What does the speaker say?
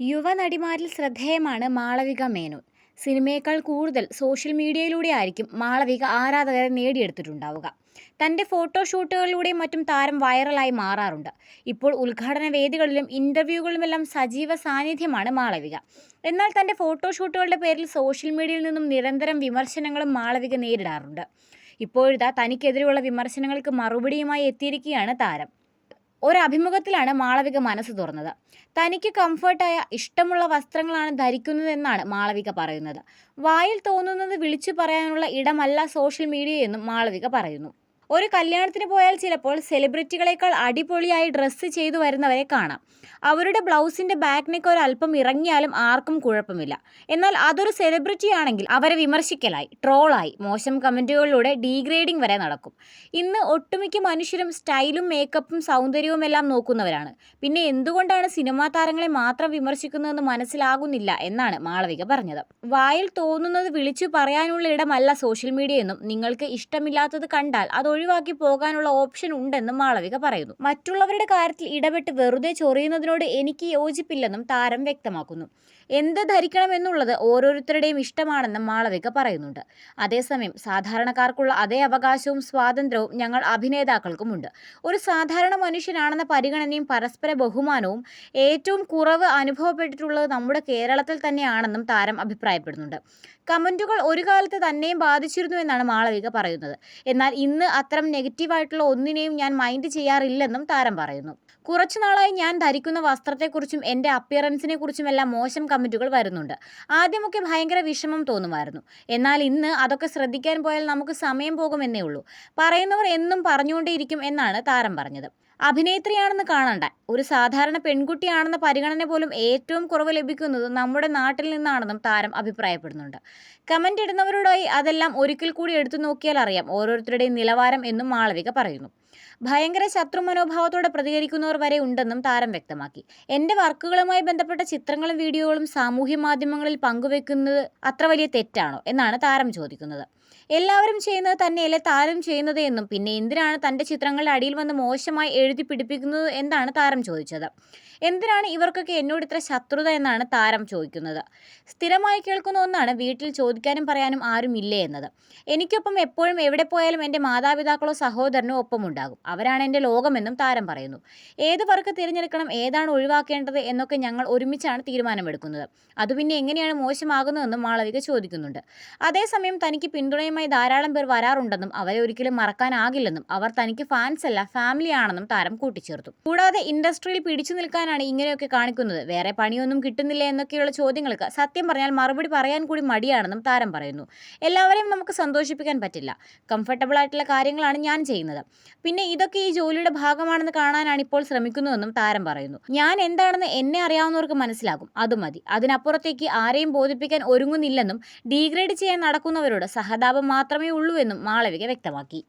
യുവനടിമാരിൽ ശ്രദ്ധേയമാണ് മാളവിക മേനോൻ. സിനിമയേക്കാൾ കൂടുതൽ സോഷ്യൽ മീഡിയയിലൂടെ ആയിരിക്കും മാളവിക ആരാധകരെ നേടിയെടുത്തിട്ടുണ്ടാവുക. തന്റെ ഫോട്ടോഷൂട്ടുകളിലൂടെയും മറ്റും താരം വൈറലായി മാറാറുണ്ട്. ഇപ്പോൾ ഉദ്ഘാടന വേദികളിലും ഇന്റർവ്യൂകളിലുമെല്ലാം സജീവ സാന്നിധ്യമാണ് മാളവിക. എന്നാൽ തന്റെ ഫോട്ടോഷൂട്ടുകളുടെ പേരിൽ സോഷ്യൽ മീഡിയയിൽ നിന്നും നിരന്തരം വിമർശനങ്ങളും മാളവിക നേരിടാറുണ്ട്. ഇപ്പോഴിതാ തനിക്കെതിരെയുള്ള വിമർശനങ്ങൾക്ക് മറുപടിയുമായി എത്തിയിരിക്കുകയാണ് താരം. ഒരഭിമുഖത്തിലാണ് മാളവിക മനസ്സ് തുറന്നത്. തനിക്ക് കംഫർട്ടായ, ഇഷ്ടമുള്ള വസ്ത്രങ്ങളാണ് ധരിക്കുന്നതെന്നാണ് മാളവിക പറയുന്നത്. വായിൽ തോന്നുന്നത് വിളിച്ചു പറയാനുള്ള ഇടമല്ല സോഷ്യൽ മീഡിയയെന്നും മാളവിക പറയുന്നു. ഒരു കല്യാണത്തിന് പോയാൽ ചിലപ്പോൾ സെലിബ്രിറ്റികളെക്കാൾ അടിപൊളിയായി ഡ്രസ്സ് ചെയ്തു വരുന്നവരെ കാണാം. അവരുടെ ബ്ലൗസിന്റെ ബാക്ക് നെക്ക് അല്പം ഇറങ്ങിയാലും ആർക്കും കുഴപ്പമില്ല. എന്നാൽ അതൊരു സെലിബ്രിറ്റി ആണെങ്കിൽ അവരെ വിമർശിക്കലായി, ട്രോളായി, മോശം കമന്റുകളിലൂടെ ഡീഗ്രേഡിംഗ് വരെ നടക്കും. ഇന്ന് ഒട്ടുമിക്ക മനുഷ്യരും സ്റ്റൈലും മേക്കപ്പും സൗന്ദര്യവും എല്ലാം നോക്കുന്നവരാണ്. പിന്നെ എന്തുകൊണ്ടാണ് സിനിമാ താരങ്ങളെ മാത്രം വിമർശിക്കുന്നതെന്ന് മനസ്സിലാകുന്നില്ല എന്നാണ് മാളവിക പറഞ്ഞത്. വായിൽ തോന്നുന്നത് വിളിച്ചു പറയാനുള്ള ഇടമല്ല സോഷ്യൽ മീഡിയ എന്നും നിങ്ങൾക്ക് ഇഷ്ടമില്ലാത്തത് കണ്ടാൽ അതൊഴിവാക്കി പോകാനുള്ള ഓപ്ഷൻ ഉണ്ടെന്നും മാളവിക പറയുന്നു. മറ്റുള്ളവരുടെ കാര്യത്തിൽ ഇടപെട്ട് വെറുതെ ചൊറിയുന്നതിനോട് എനിക്ക് യോജിപ്പില്ലെന്നും താരം വ്യക്തമാക്കുന്നു. എന്ത് ധരിക്കണമെന്നുള്ളത് ഓരോരുത്തരുടെയും ഇഷ്ടമാണെന്നും മാളവിക പറയുന്നുണ്ട്. അതേസമയം സാധാരണക്കാർക്കുള്ള അതേ അവകാശവും സ്വാതന്ത്ര്യവും ഞങ്ങൾ അഭിനേതാക്കൾക്കുമുണ്ട്. ഒരു സാധാരണ മനുഷ്യനാണെന്ന പരിഗണനയും പരസ്പര ബഹുമാനവും ഏറ്റവും കുറവ് അനുഭവപ്പെട്ടിട്ടുള്ളത് നമ്മുടെ കേരളത്തിൽ തന്നെയാണെന്നും താരം അഭിപ്രായപ്പെടുന്നുണ്ട്. കമന്റുകൾ ഒരു കാലത്ത് തന്നെയും ബാധിച്ചിരുന്നു എന്നാണ് മാളവിക പറയുന്നത്. എന്നാൽ ഇന്ന് അത്തരം നെഗറ്റീവായിട്ടുള്ള ഒന്നിനെയും ഞാൻ മൈൻഡ് ചെയ്യാറില്ലെന്നും താരം പറയുന്നു. കുറച്ചു നാളായി ഞാൻ ധരിക്കുന്ന വസ്ത്രത്തെക്കുറിച്ചും എന്റെ അപ്പിയറൻസിനെ കുറിച്ചും എല്ലാം മോശം കമന്റുകൾ വരുന്നുണ്ട്. ആദ്യമൊക്കെ ഭയങ്കര വിഷമം തോന്നുമായിരുന്നു. എന്നാൽ ഇന്ന് അതൊക്കെ ശ്രദ്ധിക്കാൻ പോയാൽ നമുക്ക് സമയം പോകുമെന്നേ ഉള്ളൂ. പറയുന്നവർ എന്നും പറഞ്ഞുകൊണ്ടേയിരിക്കും എന്നാണ് താരം പറഞ്ഞത്. അഭിനേത്രിയാണെന്ന് കാണണ്ട, ഒരു സാധാരണ പെൺകുട്ടിയാണെന്ന പരിഗണന പോലും ഏറ്റവും കുറവ് ലഭിക്കുന്നത് നമ്മുടെ നാട്ടിൽ നിന്നാണെന്നും താരം അഭിപ്രായപ്പെടുന്നുണ്ട്. കമന്റ് ഇടുന്നവരോടായി അതെല്ലാം ഒരിക്കൽ കൂടി എടുത്തു നോക്കിയാൽ അറിയാം ഓരോരുത്തരുടെയും നിലവാരം എന്നും മാളവിക പറയുന്നു. ഭയങ്കര ശത്രു മനോഭാവത്തോടെ പ്രതികരിക്കുന്നവർ വരെ ഉണ്ടെന്നും താരം വ്യക്തമാക്കി. എന്റെ വർക്കുകളുമായി ബന്ധപ്പെട്ട ചിത്രങ്ങളും വീഡിയോകളും സാമൂഹ്യ മാധ്യമങ്ങളിൽ പങ്കുവെക്കുന്നത് അത്ര വലിയ തെറ്റാണോ എന്നാണ് താരം ചോദിക്കുന്നത്. എല്ലാവരും ചെയ്യുന്നത് തന്നെയല്ലേ താരം ചെയ്യുന്നത് എന്നും പിന്നെ എന്തിനാണ് തന്റെ ചിത്രങ്ങളുടെ അടിയിൽ വന്ന് മോശമായി എഴുതി പിടിപ്പിക്കുന്നത് എന്നാണ് താരം ചോദിച്ചത്. എന്തിനാണ് ഇവർക്കൊക്കെ എന്നോട് ഇത്ര ശത്രുത എന്നാണ് താരം ചോദിക്കുന്നത്. സ്ഥിരമായി കേൾക്കുന്ന ഒന്നാണ് വീട്ടിൽ ചോദിക്കാനും പറയാനും ആരും എന്നത്. എനിക്കൊപ്പം എപ്പോഴും എവിടെ പോയാലും എന്റെ മാതാപിതാക്കളോ സഹോദരനോ ഒപ്പമുണ്ടാകും. അവരാണ് എന്റെ ലോകമെന്നും താരം പറയുന്നു. ഏത് വർക്ക് തിരഞ്ഞെടുക്കണം, ഏതാണ് ഒഴിവാക്കേണ്ടത് എന്നൊക്കെ ഞങ്ങൾ ഒരുമിച്ചാണ് തീരുമാനമെടുക്കുന്നത്. അത് പിന്നെ എങ്ങനെയാണ് മോശമാകുന്നതെന്നും മാളവിക ചോദിക്കുന്നുണ്ട്. അതേസമയം തനിക്ക് പിന്തുണയുമായി ധാരാളം പേർ വരാറുണ്ടെന്നും അവരെ ഒരിക്കലും മറക്കാനാകില്ലെന്നും അവർ തനിക്ക് ഫാൻസ് അല്ല ഫാമിലിയാണെന്നും താരം കൂട്ടിച്ചേർത്തു. കൂടാതെ ഇൻഡസ്ട്രിയിൽ പിടിച്ചു നിൽക്കാനാണ് ഇങ്ങനെയൊക്കെ കാണിക്കുന്നത്, വേറെ പണിയൊന്നും കിട്ടുന്നില്ല എന്നൊക്കെയുള്ള ചോദ്യങ്ങൾക്ക് സത്യം പറഞ്ഞാൽ മറുപടി പറയാൻ കൂടി മടിയാണെന്നും താരം പറയുന്നു. എല്ലാവരെയും നമുക്ക് സന്തോഷിപ്പിക്കാൻ പറ്റില്ല. കംഫർട്ടബിൾ ആയിട്ടുള്ള കാര്യങ്ങളാണ് ഞാൻ ചെയ്യുന്നത്. പിന്നെ ഇതൊക്കെ ഈ ജോലിയുടെ ഭാഗമാണെന്ന് കാണാനാണ് ഇപ്പോൾ ശ്രമിക്കുന്നതെന്നും താരം പറയുന്നു. ഞാൻ എന്താണെന്ന് എന്നെ അറിയാവുന്നവർക്ക് മനസ്സിലാകും, അത് മതി അതിനപ്പുറത്തേക്ക് ആരെയും ബോധിപ്പിക്കാൻ ഒരുങ്ങുന്നില്ലെന്നും ഡീഗ്രേഡ് ചെയ്യാൻ നടക്കുന്നവരോട് സഹതാപം മാത്രമേ ഉള്ളൂ എന്നും മാളവിക വ്യക്തമാക്കി.